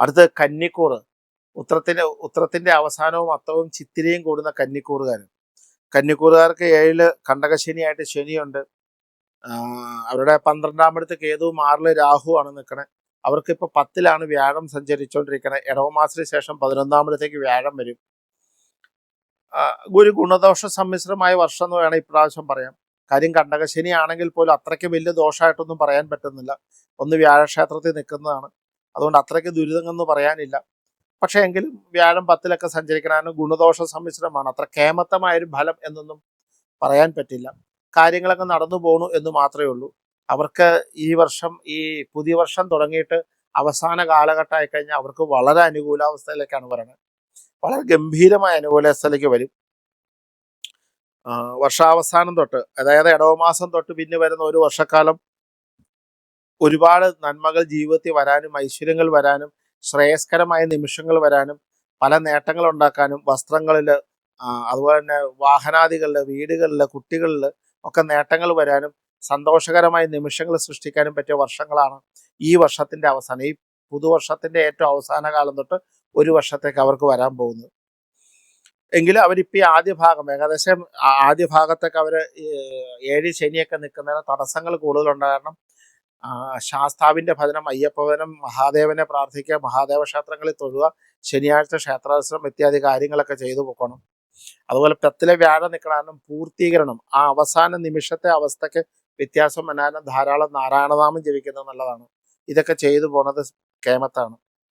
അടുത്ത് കന്നിക്കൂറ്. ഉത്രത്തിന്റെ ഉത്രത്തിന്റെ അവസാനവും അത്തവും ചിത്തിരയും കൂടുന്ന കന്നിക്കൂറുകാർ കന്നിക്കൂറുകാർക്ക് ഏഴിൽ കണ്ടകശനിയായിട്ട് ശനിയുണ്ട്. അവരുടെ പന്ത്രണ്ടാമടുത്ത് കേതുവും ആറിൽ രാഹു ആണ് നിൽക്കണേ അവർക്ക് ഇപ്പൊ പത്തിലാണ് വ്യാഴം സഞ്ചരിച്ചുകൊണ്ടിരിക്കണേ ഇടവമാസത്തിന് ശേഷം പതിനൊന്നാമടത്തേക്ക് വ്യാഴം വരും. ഒരു ഗുണദോഷ സമ്മിശ്രമായ വർഷം എന്ന് വേണം ഇപ്രാവശ്യം പറയാം. കാര്യം കണ്ടകശനി ആണെങ്കിൽ പോലും അത്രയ്ക്ക് വലിയ ദോഷമായിട്ടൊന്നും പറയാൻ പറ്റുന്നില്ല. ഒന്ന് വ്യാഴക്ഷേത്രത്തിൽ നിൽക്കുന്നതാണ്. അതുകൊണ്ട് അത്രയ്ക്ക് ദുരിതമെന്ന് പറയാനില്ല. പക്ഷേ എങ്കിലും വ്യാഴം പത്തിലൊക്കെ സഞ്ചരിക്കണമെന്ന് ഗുണദോഷ സമ്മിശ്രമാണ്. അത്ര കേമത്തമായൊരു ഫലം എന്നൊന്നും പറയാൻ പറ്റില്ല. കാര്യങ്ങളൊക്കെ നടന്നു പോണു എന്ന് മാത്രമേ ഉള്ളൂ. അവർക്ക് ഈ വർഷം ഈ പുതിയ വർഷം തുടങ്ങിയിട്ട് അവസാന കാലഘട്ടമായി കഴിഞ്ഞാൽ അവർക്ക് വളരെ അനുകൂലാവസ്ഥയിലേക്കാണ് വരണത്. വളരെ ഗംഭീരമായ അനുകൂലാവസ്ഥയിലേക്ക് വരും. വർഷാവസാനം തൊട്ട് അതായത് ഇടവമാസം തൊട്ട് പിന്നെ വരുന്ന ഒരു വർഷക്കാലം ഒരുപാട് നന്മകൾ ജീവിതത്തിൽ വരാനും ഐശ്വര്യങ്ങൾ വരാനും ശ്രേയസ്കരമായ നിമിഷങ്ങൾ വരാനും പല നേട്ടങ്ങൾ ഉണ്ടാക്കാനും വസ്ത്രങ്ങളിൽ അതുപോലെ തന്നെ വാഹനാദികളിൽ വീടുകളിൽ കുട്ടികളിൽ ഒക്കെ നേട്ടങ്ങൾ വരാനും സന്തോഷകരമായ നിമിഷങ്ങൾ സൃഷ്ടിക്കാനും പറ്റിയ വർഷങ്ങളാണ് ഈ വർഷത്തിന്റെ അവസാനം. ഈ പുതുവർഷത്തിന്റെ ഏറ്റവും അവസാന കാലം തൊട്ട് ഒരു വർഷത്തേക്ക് അവർക്ക് വരാൻ പോകുന്നത്. എങ്കിലും അവരിപ്പോൾ ഈ ആദ്യ ഭാഗം ഏകദേശം ആദ്യ ഭാഗത്തൊക്കെ അവർ ഏഴ് ശനിയൊക്കെ നിൽക്കുന്നതിന് തടസ്സങ്ങൾ കൂടുതലുണ്ട് കാരണം ശാസ്താവിന്റെ ഭജനം അയ്യപ്പവനം മഹാദേവനെ പ്രാർത്ഥിക്കുക മഹാദേവ ക്ഷേത്രങ്ങളിൽ തൊഴുക ശനിയാഴ്ച ക്ഷേത്രാശ്രമം ഇത്യാദി കാര്യങ്ങളൊക്കെ ചെയ്തു പോക്കണം. അതുപോലെ പത്തിലെ വ്യാഴ നിൽക്കണം പൂർത്തീകരണം ആ അവസാന നിമിഷത്തെ അവസ്ഥയ്ക്ക് വ്യത്യാസം വരാനും ധാരാളം നാരായണനാമം ജപിക്കുന്നത് നല്ലതാണ്. ഇതൊക്കെ ചെയ്തു പോണത് കേമത്താണ്.